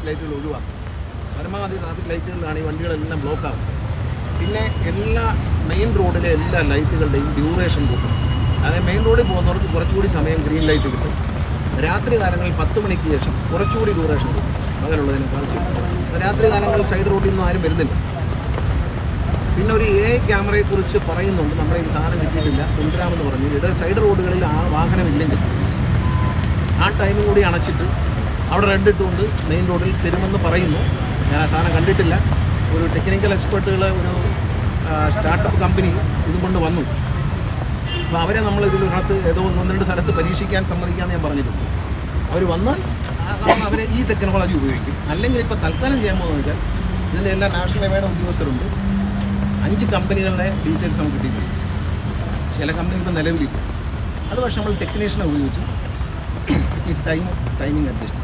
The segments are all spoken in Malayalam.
ട്രാഫിക് ലൈറ്റുകൾ ഒഴിവാക്കും. പരമാവധി ട്രാഫിക് ലൈറ്റുകളിലാണ് ഈ വണ്ടികളെല്ലാം ബ്ലോക്ക് ആകും പിന്നെ എല്ലാ മെയിൻ റോഡിലെ എല്ലാ ലൈറ്റുകളുടെയും ഡ്യൂറേഷൻ കൂട്ടും അതായത് മെയിൻ റോഡിൽ പോകുന്നവർക്ക് കുറച്ചുകൂടി സമയം ഗ്രീൻ ലൈറ്റ് കിട്ടും. രാത്രി കാലങ്ങളിൽ പത്ത് മണിക്ക് ശേഷം കുറച്ചുകൂടി ഡ്യൂറേഷൻ കിട്ടും പകലുള്ളതിനേക്കാൾ രാത്രി കാലങ്ങളിൽ സൈഡ് റോഡിൽ നിന്നും ആരും വരുന്നില്ല. പിന്നെ ഒരു എ ക്യാമറയെ കുറിച്ച് പറയുന്നുണ്ട്. നമ്മുടെ ഈ സാധനം കിട്ടിയിട്ടില്ല. കൊണ്ടുവരാമെന്ന് പറഞ്ഞു. ഇത് സൈഡ് റോഡുകളിൽ ആ വാഹനം ഇല്ലെങ്കിൽ ആ ടൈമും കൂടി അണച്ചിട്ട് അവിടെ റെഡ് മെയിൻ റോഡിൽ തരുമെന്ന് പറയുന്നു. ഞാൻ ആ സാധനം കണ്ടിട്ടില്ല. ഒരു ടെക്നിക്കൽ എക്സ്പേർട്ടുകളെ ഒരു സ്റ്റാർട്ടപ്പ് കമ്പനി ഇതും കൊണ്ട് വന്നു. അപ്പോൾ അവരെ നമ്മൾ ഇതിനകത്ത് ഏതോ ഒന്ന് രണ്ട് സ്ഥലത്ത് പരീക്ഷിക്കാൻ സമ്മതിക്കാമെന്ന് ഞാൻ പറഞ്ഞിട്ടുണ്ട്. അവർ വന്നാൽ നമ്മൾ അവരെ ഈ ടെക്നോളജി ഉപയോഗിക്കും. അല്ലെങ്കിൽ ഇപ്പോൾ തൽക്കാലം ചെയ്യാൻ പോകുന്നത് വെച്ചാൽ ഇതിന്റെ എല്ലാ നാഷണൽ ഹൈവേയുടെ ഉദ്യോഗസ്ഥരുണ്ട് അഞ്ച് കമ്പനികളുടെ ഡീറ്റെയിൽസ് നമുക്ക് കിട്ടിയിട്ടുണ്ട്. ചില കമ്പനി ഇപ്പോൾ നിലവിലില്ല. അത് പക്ഷേ നമ്മൾ ടെക്നീഷ്യനെ ഉപയോഗിച്ചു. ഈ ടൈം ടൈമിംഗ് അഡ്ജസ്റ്റ്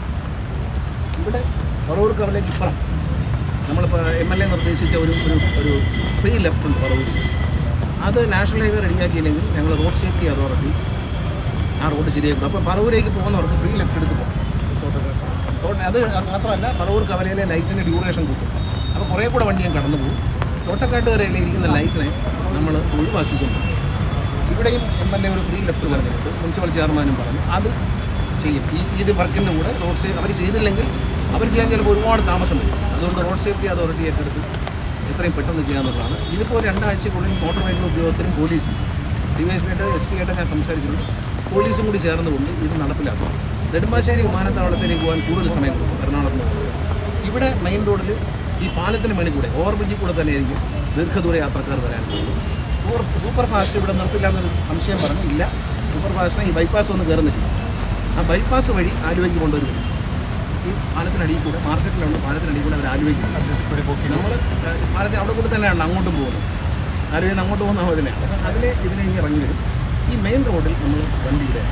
ഇവിടെ പറവൂർ കവലേക്ക് പറ. നമ്മളിപ്പോൾ എം എൽ എ നിർദ്ദേശിച്ച ഒരു ഒരു ഒരു ഫ്രീ ലെഫ്റ്റ് ഉണ്ട് പറവൂരിൽ അത് നാഷണൽ ഹൈവേ റെഡിയാക്കിയില്ലെങ്കിൽ ഞങ്ങൾ റോഡ് സേഫ്റ്റി അതോറിറ്റി ആ റോഡ് ശരിയാക്കും. അപ്പോൾ പറവൂരേക്ക് പോകുന്നവർക്ക് ഫ്രീ ലെഫ്റ്റ് എടുത്ത് പോകും. അത് മാത്രമല്ല പറവൂർ കവലയിലെ ലൈറ്റിന്റെ ഡ്യൂറേഷൻ കൂട്ടും. അപ്പോൾ കുറേ കൂടെ വണ്ടി ഞാൻ കടന്നു പോകും. തോട്ടക്കാട്ട് തോട്ടക്കാട്ടുകരയിലെ ഇരിക്കുന്ന ലൈറ്റിനെ നമ്മൾ ഒഴിവാക്കിക്കൊണ്ട് ഇവിടെയും എം എൽ എ ഒരു ഫ്രീ ലെഫ്റ്റ് പറഞ്ഞിട്ടുണ്ട് മുനിസിപ്പൽ ചെയർമാനും പറഞ്ഞു അത് ചെയ്യും. ഈ ഇത് വർക്കിന്റെ കൂടെ റോഡ് സേഫ് അവർ ചെയ്തില്ലെങ്കിൽ അവർ ചെയ്യാൻ ചിലപ്പോൾ ഒരുപാട് താമസം വരും. അതുകൊണ്ട് റോഡ് സേഫ്റ്റി അതോറിറ്റി ഏറ്റെടുത്ത് എത്രയും പെട്ടെന്ന് ചെയ്യാമെന്നുള്ളതാണ് ഇതിപ്പോൾ രണ്ടാഴ്ചക്കുള്ളിൽ മോട്ടോർ വെഹിക്കിൾ ഉദ്യോഗസ്ഥരും പോലീസും ഡിവൈഎസ്പിയായിട്ട് എസ് പി ആയിട്ട് ഞാൻ സംസാരിച്ചിട്ടുണ്ട്. പോലീസും കൂടി ചേർന്നുകൊണ്ട് ഇത് നടപ്പിലാക്കും. നെടുമ്പാശ്ശേരി വിമാനത്താവളത്തിലേക്ക് പോകാൻ കൂടുതൽ സമയം കൊടുക്കും എറണാകുളത്ത് ഇവിടെ മെയിൻ റോഡിൽ ഈ പാലത്തിന് മേളിൽ കൂടെ ഓവർ ബ്രിഡ്ജിൽ കൂടെ തന്നെ ആയിരിക്കും ദീർഘദൂര യാത്രക്കാർ വരാൻ സൂപ്പർ സൂപ്പർ ഫാസ്റ്റ് ഇവിടെ നിർത്തില്ലാന്നൊരു സംശയം പറഞ്ഞു ഇല്ല സൂപ്പർ ഫാസ്റ്റിനെ ഈ ബൈപ്പാസ് ഒന്ന് കയറുന്നില്ല. ആ ബൈപ്പാസ് വഴി ആലുവയ്ക്ക് കൊണ്ടുവരും ഈ പാലത്തിനടിയിൽ കൂടെ മാർക്കറ്റിലുണ്ട് പാലത്തിനടിയിൽ കൂടെ അവർ പോക്കി നമ്മൾ പാലത്തിൽ അവിടെ കൂടെ തന്നെയാണ് അങ്ങോട്ടും പോകുന്നത്. ആലുവയിൽ നിന്ന് അങ്ങോട്ട് പോകുന്ന അതിനെ അതിലെ ഇതിനെ ഇറങ്ങി വരും. ഈ മെയിൻ റോഡിൽ നമ്മൾ വണ്ടി ഇവിടെ